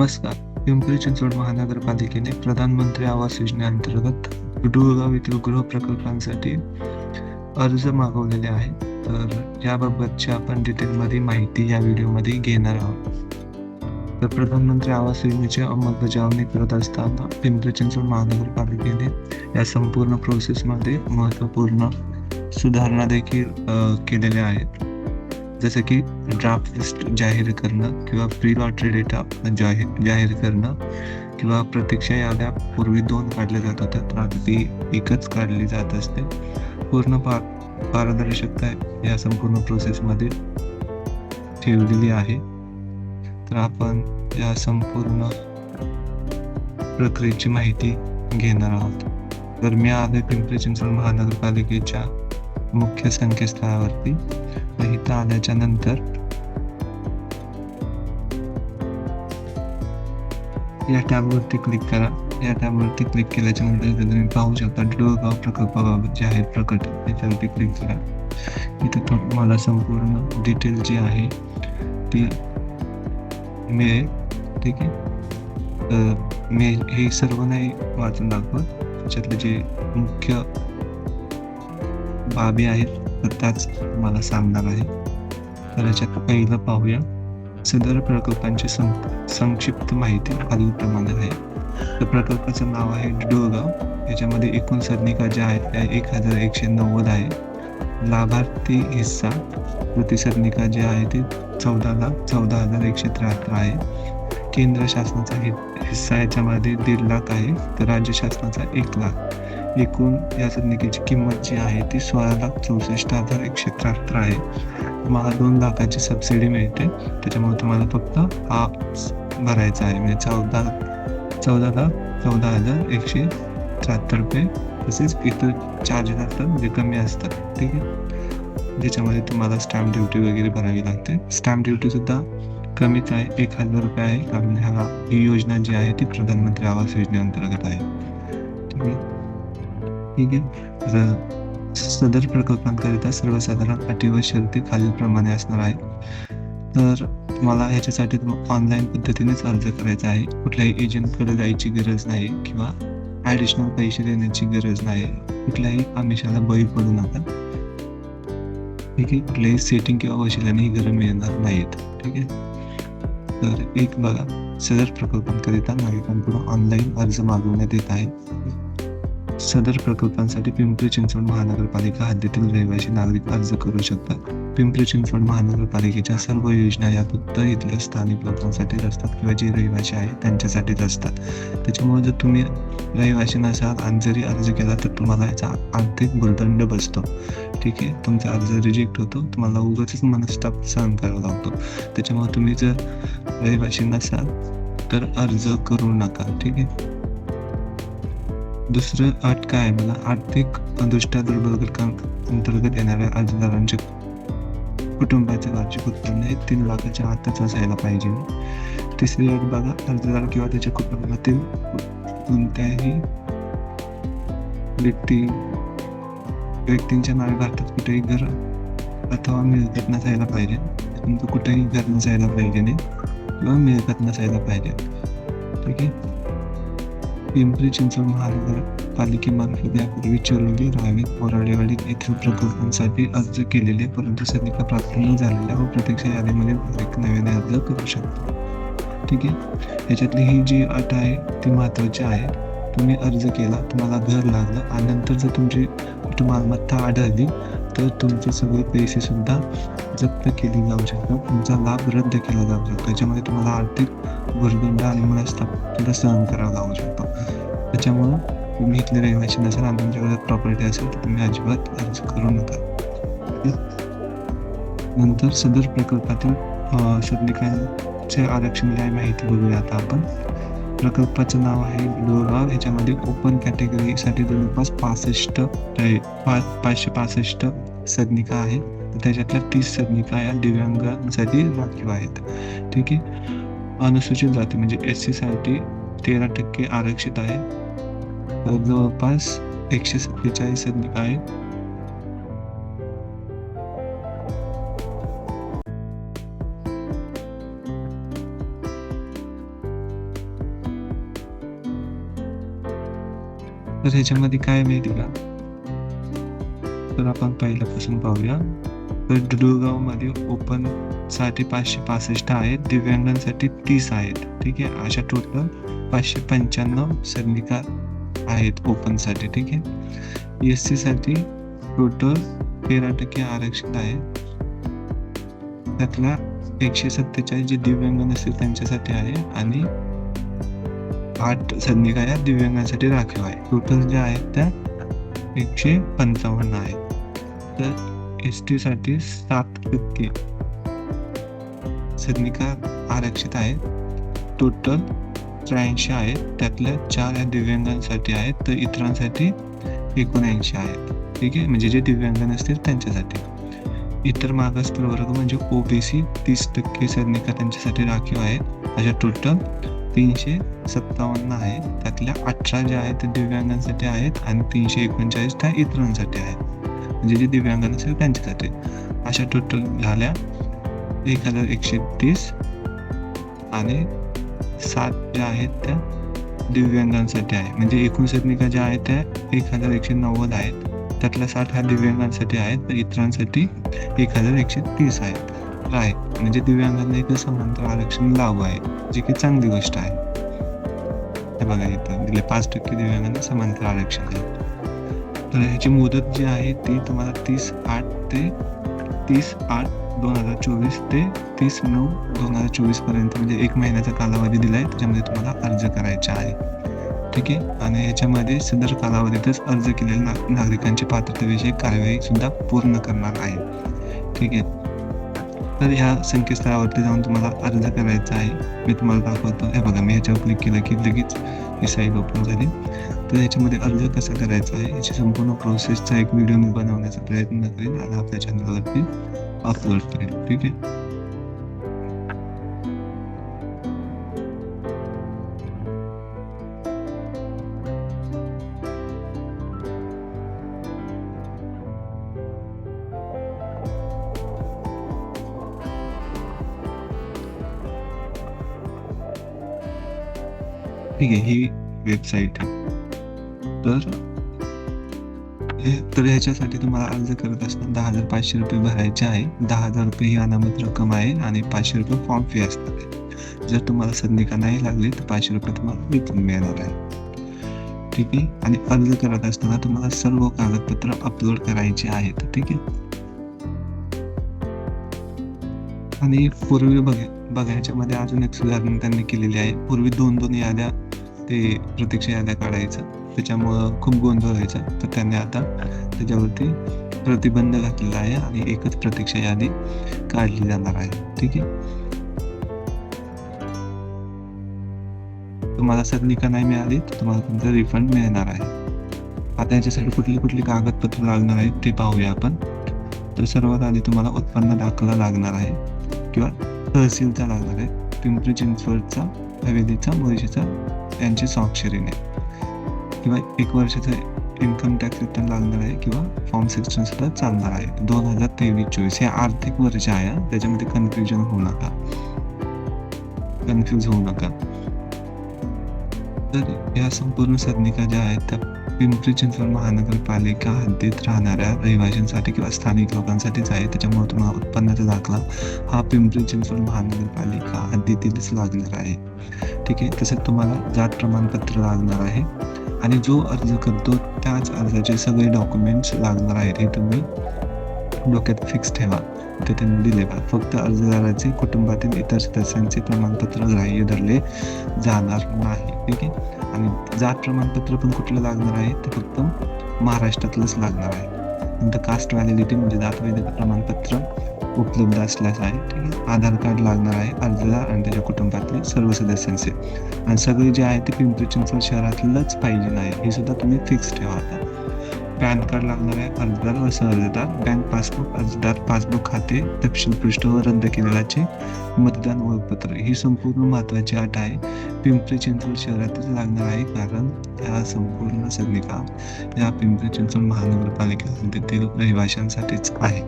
नमस्कार. पिंपरी चिंचवड महानगरपालिकेने प्रधानमंत्री आवास योजनेअंतर्गत डुळगाव येथील गृह प्रकल्पांसाठी अर्ज मागवलेले आहेत. तर याबाबतची आपण डिटेलमध्ये माहिती या व्हिडिओमध्ये घेणार आहोत. तर प्रधानमंत्री आवास योजनेची अंमलबजावणी करत असताना पिंपरी चिंचवड महानगरपालिकेने या संपूर्ण प्रोसेसमध्ये महत्त्वपूर्ण सुधारणा देखील केलेल्या आहेत. जसं की ड्राफ्ट लिस्ट जाहीर करणं किंवा प्री लॉटरी डेटा जाहीर जाहीर करणं किंवा प्रतीक्षा याद्या पूर्वी दोन काढल्या जात होत्या तर आता ती एकच काढली जात असते. पूर्ण पार पारदर्शकता या संपूर्ण प्रोसेसमध्ये ठेवलेली आहे. तर आपण या संपूर्ण प्रक्रियेची माहिती घेणार आहोत. तर मी आले पिंपरी चिंचवड महानगरपालिकेच्या मुख्य संकेतस्थळावरती व आल्याच्यानंतर या टॅबवरती क्लिक करा. या टॅबवरती क्लिक केल्याच्यानंतर तुम्ही पाहू शकता डोळगाव प्रकल्पाबाबत जे आहे प्रकट. त्याच्यावरती क्लिक करा. इथे तुम्हाला संपूर्ण डिटेल जी आहे ती मिळेल. ठीक आहे? तर मी हे सर्व नाही वाचून दाखवत. त्याच्यातले जे मुख्य बाबी आहेत तर त्याच मला सांगणार आहे. तर याच्यात पहिलं पाहूया. सदर प्रकल्पांची सं संक्षिप्त माहिती खालीलप्रमाणे आहे. तर प्रकल्पाचं नाव आहे डोळगाव. याच्यामध्ये एकूण सदनिका ज्या आहेत त्या एक हजार एकशे नव्वद आहे. लाभार्थी हिस्सा प्रतिसदनिका जे आहे ते चौदा लाख चौदा हजार एकशे त्र्याहत्तर आहे. केंद्र शासनाचा हि हिस्सा याच्यामध्ये दीड लाख आहे. तर राज्य शासनाचा एक लाख. एकूण या सदनिकेची किंमत जी आहे ती सोळा लाख चौसष्ट हजार एकशे त्र्याहत्तर आहे. तुम्हाला दोन लाखाची सबसिडी मिळते. त्याच्यामुळे तुम्हाला फक्त हा भरायचा आहे. म्हणजे चौदा चौदा लाख चौदा हजार एकशे त्र्याहत्तर रुपये. तसेच इतर चार्जेस असतात जे कमी असतात. ठीक आहे? ज्याच्यामध्ये तुम्हाला स्टॅम्प ड्युटी वगैरे भरावी लागते. स्टॅम्प ड्युटी सुद्धा कमीच आहे. एक हजार रुपये आहे. कारण ह्या ही योजना जी आहे ती प्रधानमंत्री आवास योजनेअंतर्गत आहे. ठीक आहे. तर सदर प्रकल्पांकरिता सर्वसाधारण अटी व शर्ती खालीलप्रमाणे असणार आहे तर मला ह्याच्यासाठी ऑनलाईन पद्धतीनेच अर्ज करायचा आहे. कुठल्याही एजंटकडे जायची गरज नाही किंवा ॲडिशनल पैसे देण्याची गरज नाही. कुठल्याही आमिषाला बळी पडू नका. ठीक आहे. कुठल्याही सेटिंग किंवा वशिल्याने ही घरं मिळणार नाहीत. ठीक आहे. तर एक बघा. सदर प्रकल्पांकरिता नागरिकांकडून ऑनलाईन अर्ज मागवण्यात येत आहे. सदर प्रकल्पांसाठी पिंपरी चिंचवड महानगरपालिका हद्दीतील रहिवासी नागरिक अर्ज करू शकतात. पिंपरी चिंचवड महानगरपालिकेच्या सर्व योजना या फक्त इथल्या स्थानिक लोकांसाठीच असतात किंवा जे रहिवासी आहेत त्यांच्यासाठीच असतात. त्याच्यामुळे जर तुम्ही रहिवासी नसाल आणि जरी अर्ज केला तर तुम्हाला याचा आर्थिक भूर्दंड बसतो. ठीक आहे? तुमचा अर्ज रिजेक्ट होतो. तुम्हाला उगाचच मनस्ताप सहन करावा लागतो. त्याच्यामुळे तुम्ही जर रहिवासी नसाल तर अर्ज करू नका. ठीक आहे? दुसरं अट काय आहे? मला आर्थिक दृष्ट्या दुर्बल अंतर्गत येणाऱ्या अर्जदारांचे कुटुंबाचे वार्षिक उत्पन्न हे तीन लाखाच्या आतच असायला पाहिजे. तिसरी अट बघा अर्जदार किंवा त्याच्या कुटुंबातील कोणत्याही व्यक्ती व्यक्तींच्या नावे भारतात कुठेही घर अथवा मिळकत नसायला पाहिजे. कुठेही घर नसायला पाहिजे. नाही किंवा मिळकत नसायला पाहिजे. ठीक आहे? पिंपरी चिंचवड महानगरपालिकेमार्फत यापूर्वी चिरोली रावेत मोराडेवाडी येथील प्रकल्पांसाठी अर्ज केलेले परंतु सध्या प्राप्त न झालेल्या व प्रत्यक्ष यादीमध्ये नागरिक नव्याने अर्ज करू शकतो. ठीक आहे? याच्यातली ही जी अट आहे ती महत्त्वाची आहे. तुम्ही अर्ज केला तुम्हाला घर लागलं आणि नंतर जर तुमची कुठं मालमत्ता आढळली तर तुमचे सगळे पैसे सुद्धा जप्त केली जाऊ शकतात. तुमचा लाभ रद्द केला जाऊ शकतो. त्याच्यामध्ये तुम्हाला आर्थिक भुर्दंड आणि मनस्ताप सुद्धा सहन करावा लागू शकतो. त्याच्यामुळं तुम्ही इथले रहिवासी नसाल आणि तुमच्याकडे प्रॉपर्टी असेल तर तुम्ही अजिबात अर्ज करू नका. नंतर सदर प्रकल्पातील अं, सदनिकांचे आरक्षण काय माहिती बघूया आता आपण. प्रकल्पाचं नाव आहे लोहगाव याच्यामध्ये ओपन कॅटेगरीसाठी जवळपास पासष्ट आहे, पा पाचशे पासष्ट सदनिका आहेत. त्याच्यातल्या तीस सदनिका या दिव्यांगांसाठी राखीव आहेत. ठीक आहे? अनुसूचित जाती म्हणजे एस सी साठी तेरा टक्के आरक्षित आहे. जवळपास एकशे सत्तेचाळीस आहे. आहेत तर ह्याच्यामध्ये काय माहिती का? तर आपण पहिल्यापासून पाहूया. तर डुडुगावमध्ये ओपनसाठी पाचशे पासष्ट आहेत. दिव्यांगांसाठी तीस आहेत. ठीक आहे? अशा टोटल पाचशे पंच्याण्णव सैनिका आहेत ओपनसाठी ठीक आहे? एस सीसाठी टोटल तेरा टक्के आरक्षित आहे. त्यातला एकशे सत्तेचाळीस जे दिव्यांग नसतील त्यांच्यासाठी आहे आणि आठ सैनिका या दिव्यांगांसाठी राखीव आहे. टोटल ज्या आहेत त्या एकशे पंचावन्न आहेत. तर एस टीसाठी सात टक्के. सैनिका आरक्षित आहेत टोटल त्र्याऐंशी आहेत त्यातल्या चार या दिव्यांगांसाठी आहेत. तर इतरांसाठी एकोणऐंशी आहेत ठीक आहे? म्हणजे जे दिव्यांग नसतील त्यांच्यासाठी. इतर मागास प्रवर्ग म्हणजे ओबीसी तीस टक्के सैनिका त्यांच्यासाठी राखीव आहेत अशा टोटल तीनशे सत्तावन्न आहेत त्यातल्या अठरा ज्या आहेत त्या दिव्यांगांसाठी आहेत. आणि तीनशे एकोणचाळीस त्या इतरांसाठी आहेत. म्हणजे जे दिव्यांग नसेल त्यांच्यासाठी. अशा टोटल झाल्या एक हजार एकशे तीस आणि सात ज्या आहेत त्या दिव्यांगांसाठी आहे. म्हणजे एकूण सैनिका ज्या आहेत त्या एक हजार एकशे नव्वद आहेत. त्यातल्या साठ ह्या दिव्यांगांसाठी आहेत तर इतरांसाठी एक हजार एकशे तीस आहेत. आहे. म्हणजे दिव्यांगांना एक समांतर आरक्षण लागू आहे जी की चांगली गोष्ट आहे. हे बघा इथं. दिले पाच टक्के दिव्यांगांना समांतर आरक्षण आहे. तर ह्याची मुदत जी आहे ती तुम्हाला तीस आठ ते तीस आठ दोन हजार चोवीस ते तीस नऊ दोन हजार चोवीसपर्यंत म्हणजे एक महिन्याचा कालावधी दिला आहे त्याच्यामध्ये तुम्हाला अर्ज करायचा आहे. ठीक आहे? आणि ह्याच्यामध्ये सदर कालावधीतच अर्ज केलेल्या ना नागरिकांची पात्रतेविषयी कार्यवाही सुद्धा पूर्ण करणार आहे. ठीक आहे? तर ह्या संकेतस्थळावरती जाऊन तुम्हाला अर्ज करायचा आहे. मी तुम्हाला दाखवतो. हे बघा मी ह्याच्यावर क्लिक केलं की लगेच ही साईट ओपन झाली. तर ह्याच्यामध्ये अर्ज कसा करायचा आहे याची संपूर्ण प्रोसेसचा एक व्हिडिओ मी बनवण्याचा प्रयत्न करेन आणि आपल्या चॅनलवरती अपलोड करेन. ठीक आहे? ठीक आहे ही वेबसाईट. आहे तर तर ह्याच्यासाठी तुम्हाला अर्ज करत असताना दहा हजार पाचशे रुपये भरायचे आहे. दहा हजार रुपये ही अनामत रक्कम आहे आणि पाचशे रुपये फॉर्म फी असणार आहे. जर तुम्हाला संधिका नाही लागली तर पाचशे रुपये तुम्हाला विकून मिळणार आहे. ठीक आहे? आणि अर्ज करत असताना तुम्हाला सर्व कागदपत्र अपलोड करायचे आहेत. ठीक आहे? आणि पूर्वी बघ बघायच्यामध्ये अजून एक सुधारणा त्यांनी केलेली आहे. पूर्वी दोन दोन याद्या ते प्रतीक्षा याद्या काढायचं. त्याच्यामुळं खूप गोंधळ व्हायचा. तर त्यांनी आता त्याच्यावरती प्रतिबंध घातलेला आहे आणि एकच प्रतीक्षा यादी काढली जाणार आहे. ठीक आहे? तुम्हाला सदनिका नाही मिळाली तर तुम्हाला तुमचं रिफंड मिळणार आहे. आता याच्यासाठी कुठली कुठली कागदपत्र लागणार आहेत ते पाहूया आपण. तर सर्वात आधी तुम्हाला उत्पन्न दाखला लागणार आहे किंवा तहसीलचा लागणार आहे. पिंपरी चिंचवडचा हवेलीचा मुळशीचा त्यांची स्वाक्षरीने. किंवा एक वर्षाचं इन्कम टॅक्स रिटर्न लागणार आहे किंवा फॉर्म सिक्स्टीन सुद्धा चालणार आहे. दोन हजार तेवीस चोवीस हे आर्थिक वर्ष आहे त्याच्यामध्ये कन्फ्युजन होऊ नका. कन्फ्यूज होऊ नका. तर या संपूर्ण सदनिका ज्या आहेत त्या पिंपरी चिंचवड महानगरपालिका हद्दीत राहणाऱ्या रहिवाशांसाठी किंवा स्थानिक लोकांसाठीच आहे. त्याच्यामुळे तुम्हाला उत्पन्नाचा दाखला हा पिंपरी चिंचवड महानगरपालिका हद्दीतीलच लागणार आहे. ठीक आहे. तसेच तुम्हाला जात प्रमाणपत्र लागणार आहे. आणि जो अर्ज करतो त्याच अर्जाचे सगळे डॉक्युमेंट्स लागणार आहेत हे तुम्ही डोक्यात फिक्स ठेवा. ते त्यांनी दिले. बा फक्त अर्जदाराचे कुटुंबातील इतर सदस्यांचे प्रमाणपत्र ग्राह्य धरले जाणार नाही. ठीक आहे? आणि जात प्रमाणपत्र पण कुठलं लागणार आहे? ते फक्त महाराष्ट्रातलंच लागणार आहे. नंतर कास्ट व्हॅलिडिटी म्हणजे जात वैध प्रमाणपत्र. उपलब्ध असल्यास आहे ठीक आहे? आधार कार्ड लागणार आहे अर्जदार आणि त्याच्या कुटुंबातले सर्व सदस्यांचे. आणि सगळे जे आहे ते पिंपरी चिंचवड शहरातलंच पाहिजे आहे. हे सुद्धा तुम्ही फिक्स ठेवा आता. पॅन कार्ड लागणार आहे अर्जदार व सहअर्जदार बँक पासबुक अर्जदार पासबुक खाते तपशील पृष्ठ व रद्द केलेल्याचे मतदान ओळखपत्र ही संपूर्ण महत्त्वाची अट आहे. पिंपरी चिंचवड शहरातच लागणार आहे कारण या संपूर्ण सदनिका या पिंपरी चिंचवड महानगरपालिका हद्दीतील रहिवाशांसाठीच आहे.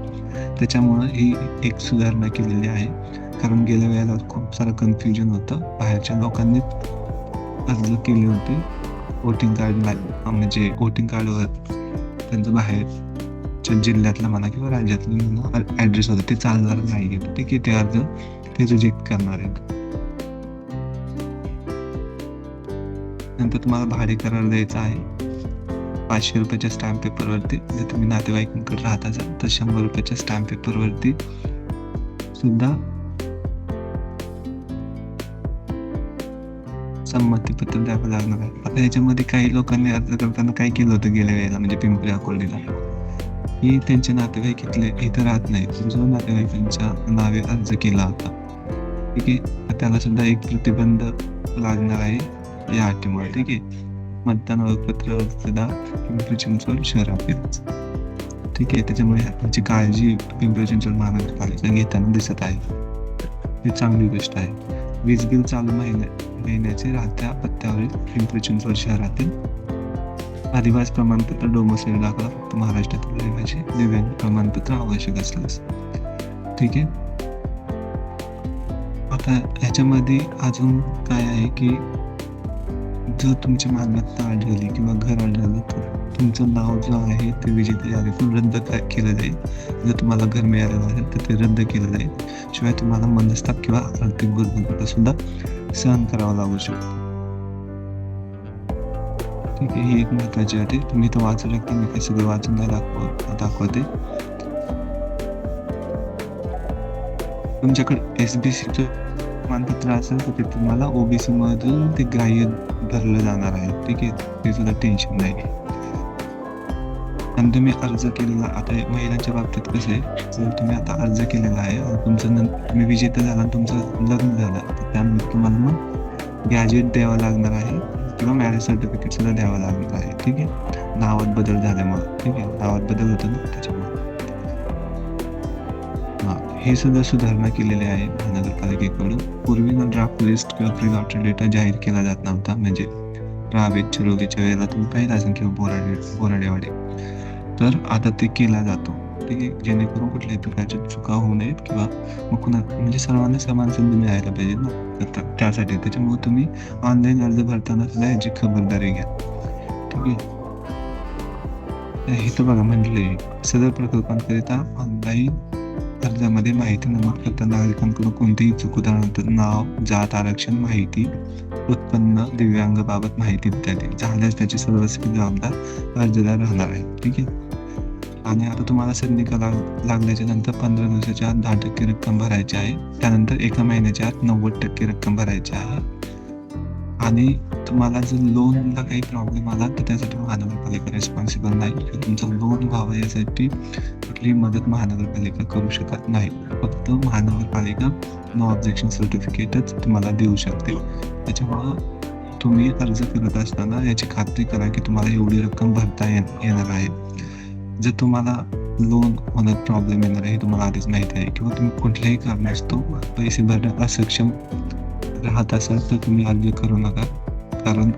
त्याच्यामुळं ही एक सुधारणा केलेली आहे. कारण गेल्या वेळेला खूप सारं कन्फ्युजन होतं. बाहेरच्या लोकांनी अर्ज केले होते. वोटिंग कार्ड म्हणजे वोटिंग कार्डवर त्यांचं बाहेरच्या जिल्ह्यातला म्हणा किंवा राज्यातलं म्हणा ॲड्रेस होतं. ते चालणार नाही आहे. ठीक आहे ते अर्ज ते रिजेक्ट करणार आहेत. नंतर तुम्हाला भाडे करार द्यायचा आहे. पाचशे रुपयाच्या स्टॅम्प पेपरवरती जर तुम्ही नातेवाईकांकडे राहता असाल तर शंभर रुपयाच्या स्टॅम्प पेपरवरती सुद्धा संमतीपत्र द्यावं लागणार आहे. आता याच्यामध्ये काही लोकांनी अर्ज करताना काय केलं होतं गेल्या वेळेला म्हणजे पिंपरी अकोर्डीला की त्यांचे नातेवाईक इथले इथं राहत नाहीत. जो नातेवाईकांच्या नावे अर्ज केला होता. ठीक आहे? त्याला सुद्धा एक प्रतिबंध लागणार आहे या अटीमुळे. ठीक आहे? मतदान ओळखपत्र सुद्धा पिंपरी चिंचवड शहरातीलच ठीक आहे? त्याच्यामुळे ह्याची काळजी पिंपरी चिंचवड महानगरपालिका घेताना दिसत आहे. ही चांगली गोष्ट आहे. वीज बिल चालू महिन्या महिन्याचे राहत्या पत्त्यावरील पिंपरी चिंचवड शहरातील आदिवास प्रमाणपत्र डोमोसेल दाखला फक्त महाराष्ट्रातील रहिवासी दिव्यांग प्रमाणपत्र आवश्यक असल्यास. ठीक आहे? आता ह्याच्यामध्ये अजून काय आहे की जर तुमची मालमत्ता आढळली किंवा घर आढळलं तर? तुमचं नाव जो आहे ते विजेते यादीतून रद्द केलं जाईल. जर तुम्हाला घर मिळालेलं असेल तर ते रद्द केलं जाईल. शिवाय तुम्हाला मनस्ताप किंवा आर्थिक गुणवत्ता सुद्धा सहन करावा लागू शकतो. ठीक आहे ही एक महत्वाची अट. आहे तुम्ही तर वाचू शकता मी ते सगळं वाचून नाही दाखव दाखवते. तुमच्याकडे एस बी सीचं प्रमाणपत्र असेल तर ते तुम्हाला ओबीसी मधून ते ग्राह्य भरलं जाणार आहे. ठीक आहे ते सुद्धा टेन्शन नाही. आणि तुम्ही अर्ज केलेला आता हे महिलांच्या बाबतीत कसं आहे? जर तुम्ही आता अर्ज केलेला आहे आणि तुमचं न तुम्ही विजेता झाला आणि तुमचं लग्न झालं तर त्यानंतर तुम्हाला मग गॅजेट द्यावं लागणार आहे किंवा मॅरेज सर्टिफिकेट सुद्धा द्यावं लागणार आहे ठीक आहे? नावात बदल झाल्यामुळं ठीक आहे? नावात बदल होतो ना त्याच्यामुळे. हां हे सुद्धा सुधारणा केलेली आहे महानगरपालिकेकडून. पूर्वी ना ड्राफ्ट लिस्ट किंवा प्री लॉटरी डेटा जाहीर केला जात नव्हता. म्हणजे रावेत चिरोलीच्या वेळेला तुम्ही पाहिला असेल किंवा बोराडे बोराडेवाडे. तर आता ते केला जातो. ठीक आहे जेणेकरून कुठल्याही प्रकारच्या चुका होऊ नयेत किंवा मग कुणा म्हणजे सर्वांना समान संधी मिळायला पाहिजे ना. तर त्यासाठी. त्याच्यामुळे तुम्ही ऑनलाईन अर्ज भरताना सुद्धा याची खबरदारी घ्या. ठीक आहे? हे तर बघा म्हटले. सदर प्रकल्पांकरिता ऑनलाईन अर्जामध्ये माहिती नमूद करता नागरिकांकडून कोणतीही चूक उदाहरणार्थ नाव जात आरक्षण माहिती उत्पन्न दिव्यांगाबाबत माहिती इत्यादी. झाल्यास त्याची सर्वस्वी जबाबदार अर्जदार राहणार आहे. ठीक आहे? आणि आता तुम्हाला संधी लाग लागल्याच्या नंतर पंधरा दिवसाच्या आत दहा टक्के रक्कम भरायची आहे. त्यानंतर एका महिन्याच्या आत नव्वद टक्के रक्कम भरायची आहे. आणि तुम्हाला जर लोनला काही प्रॉब्लेम आला तर त्यासाठी महानगरपालिका रिस्पॉन्सिबल नाही. किंवा तुमचं लोन व्हावं यासाठी कुठलीही मदत महानगरपालिका करू शकत नाही. फक्त महानगरपालिका नो ऑब्जेक्शन सर्टिफिकेटच तुम्हाला देऊ शकते. त्याच्यामुळं तुम्ही अर्ज करत असताना याची खात्री करा की तुम्हाला एवढी रक्कम भरता ये- येणार आहे. जर तुम्हाला लोन होण्यात प्रॉब्लेम येणार आहे हे तुम्हाला आधीच माहिती आहे किंवा तुम्ही कुठल्याही कारणास्तव पैसे भरण्यात असक्षम राहत असाल तर तुम्ही अर्ज करू नका कारण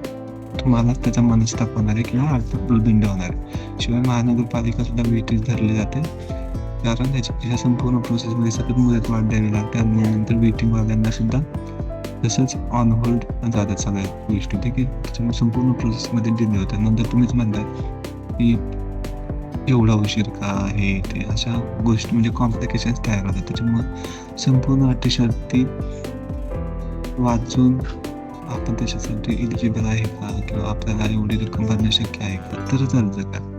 तुम्हाला त्याचा मनस्ताप होणार आहे किंवा आर्थिक प्रदंड होणार आहे शिवाय महानगरपालिका सुद्धा वेटीस धरली जाते कारण त्याच्या संपूर्ण प्रोसेसमध्ये सतत मुदत वाढ द्यावी लागते आणि नंतर वेटिंगवाल्यांना सुद्धा तसंच ऑन होल्ड जातात सगळ्या गोष्टी ठीक आहे त्याच्यामुळे संपूर्ण प्रोसेसमध्ये डिले होतात नंतर तुम्हीच म्हणताय की एवढा उशीर का हे ते? अशा गोष्टी म्हणजे कॉम्प्लिकेशन्स तयार होतात त्याच्यामुळे संपूर्ण अटी शर्ती वाचून आपण त्याच्यासाठी एलिजिबल आहे का? किंवा आपल्याला एवढी रक्कम भरणं शक्य आहे का? तरच अर्ज करा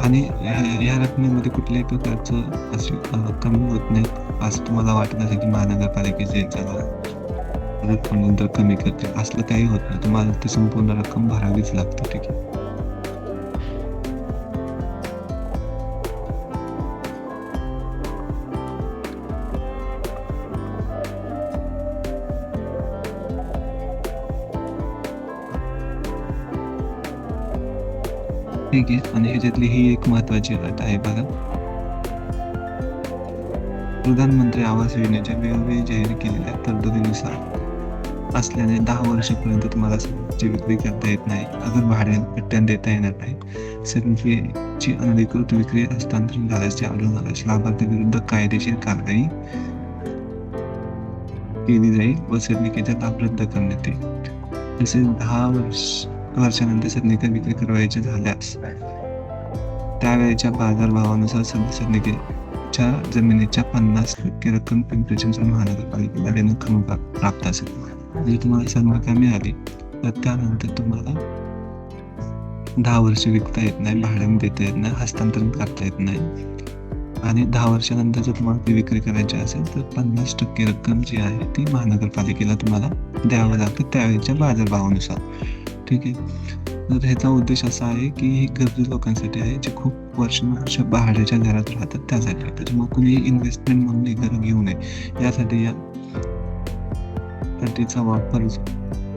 आणि ह्या- या रकमेमध्ये कुठल्याही प्रकारचं असे कमी होत नाही. असं तुम्हाला वाटत असेल की महानगरपालिकेचे याच्याला रक्कम नंतर कमी करते असलं काही होत नाही. तुम्हाला ती संपूर्ण रक्कम भरावीच लागते ठीक आहे. ठीक आहे आणि ह्याच्यातली ही एक महत्वाची अट आहे बघा. प्रधानमंत्री आवास योजनेच्या वेळोवेळी जाहीर केलेल्या तरतुदीनुसार. असल्याने दहा वर्षापर्यंत तुम्हाला सनदची विक्री करता येत नाही. अगर भाड्या पट्ट्यान देता येणार नाही. सनदची अनधिकृत विक्री हस्तांतरण झाल्याचे आढळून आल्यास लाभार्थी विरुद्ध कायदेशीर कारवाई केली जाईल. व सदनिकेचा लाभ रद्द करण्यात येईल. तसेच दहा वर्ष वर्षानंतर सदनिका विक्री करायची झाल्यास त्यावेळेच्या बाजारभावानुसार सदनिकेच्या जमिनीच्या पन्नास टक्के रक्कम पिंपरी चिंचवड महानगरपालिकेला देणं प्राप्त असेल. जर तुम्हाला सदनिका मिळाली तर त्यानंतर तुम्हाला दहा वर्ष विकता येत नाही भाड्याने देता येत नाही हस्तांतरण करता येत नाही. आणि दहा वर्षानंतर जर तुम्हाला ती विक्री करायची असेल तर पन्नास टक्के रक्कम जी आहे ती महानगरपालिकेला तुम्हाला द्यावं लागतं त्यावेळेच्या बाजारभावानुसार. ठीक आहे. तर ह्याचा उद्देश असा आहे की ही गरजू लोकांसाठी आहे जे खूप वर्ष भाड्याच्या घरात राहतात त्यासाठी त्याच्यामुळे कुणी इन्व्हेस्टमेंट म्हणून ही घरं घेऊ नये. यासाठी या तिचा वापर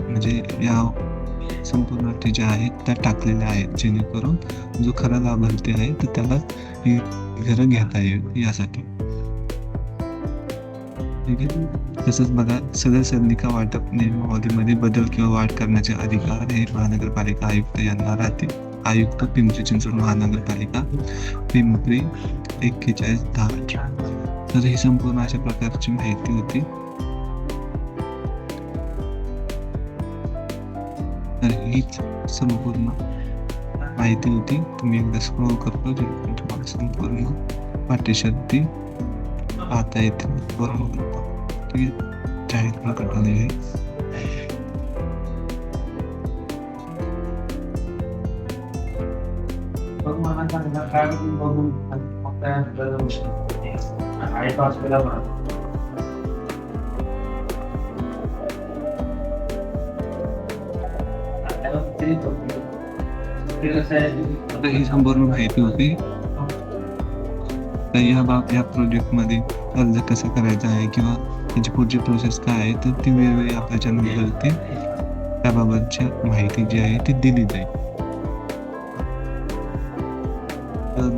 म्हणजे या संपूर्ण अटी ज्या आहेत त्या टाकलेल्या आहेत. जेणेकरून जो खरा लाभार्थी आहे तर त्याला ही घरं घेता येईल यासाठी. ठीक आहे. तसंच बघा सदर सदनिका वाटप नियमावलीमध्ये बदल किंवा वाढ करण्याचे अधिकार हे महानगरपालिका आयुक्त यांना राहतील. आयुक्त पिंपरी चिंचवड महानगरपालिका पिंपरी एक्केचाळीस दहा अठरा तर ही संपूर्ण अशा प्रकारची माहिती होती. तर हीच संपूर्ण माहिती होती. तुम्ही एकदा स्क्रोल करतो जेणेकरून तुम्हाला संपूर्ण पाठीशक्ती पाहता येते बरोबर. ठीक आहे जाहीर प्रकटन आहे आता ही संपूर्ण माहिती होती तर या बाब या प्रोजेक्टमध्ये अर्ज कसा करायचा आहे किंवा त्याची पुढची प्रोसेस काय आहे तर ती वेळोवेळी आपल्या चॅनलवरती त्याबाबतच्या माहिती जी आहे ती दिली जाईल.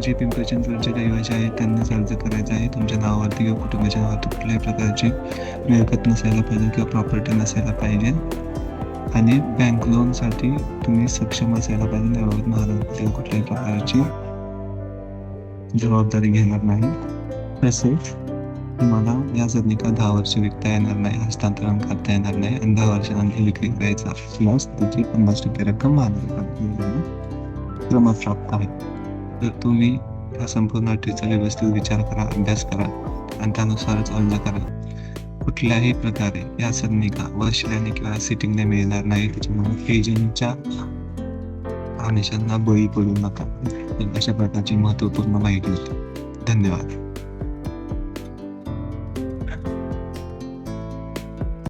जे पिंपरी चिंचवडचे रहिवासी आहेत त्यांनाच अर्ज करायचा आहे. तुमच्या नावावरती किंवा कुटुंबाच्या नावावरती कुठल्याही प्रकारची मिळकत नसायला पाहिजे किंवा प्रॉपर्टी नसायला पाहिजे. आणि बँक लोनसाठी तुम्ही सक्षम असायला पाहिजे याबाबत महाराष्ट्रातील कुठल्याही प्रकारची जबाबदारी घेणार नाही. तसेच तुम्हाला या जमिनीका दहा वर्ष विकता येणार नाही हस्तांतरण करता येणार नाही आणि दहा वर्षानंतर विक्री करायचा असल्यास त्याची पन्नास टक्के रक्कम महानगरपालिकेला क्रमप्राप्त आहे. तर तुम्ही या संपूर्ण अटीचा व्यवस्थित विचार करा अभ्यास करा आणि त्यानुसारच अर्ज करा. कुठल्याही प्रकारे या सदनिका वशिल्याने किंवा सिटिंगने मिळणार नाही त्याच्यामुळे एजंटच्या आमिषांना बळी पडू नका. तर अशा प्रकारची महत्त्वपूर्ण माहिती होती. धन्यवाद.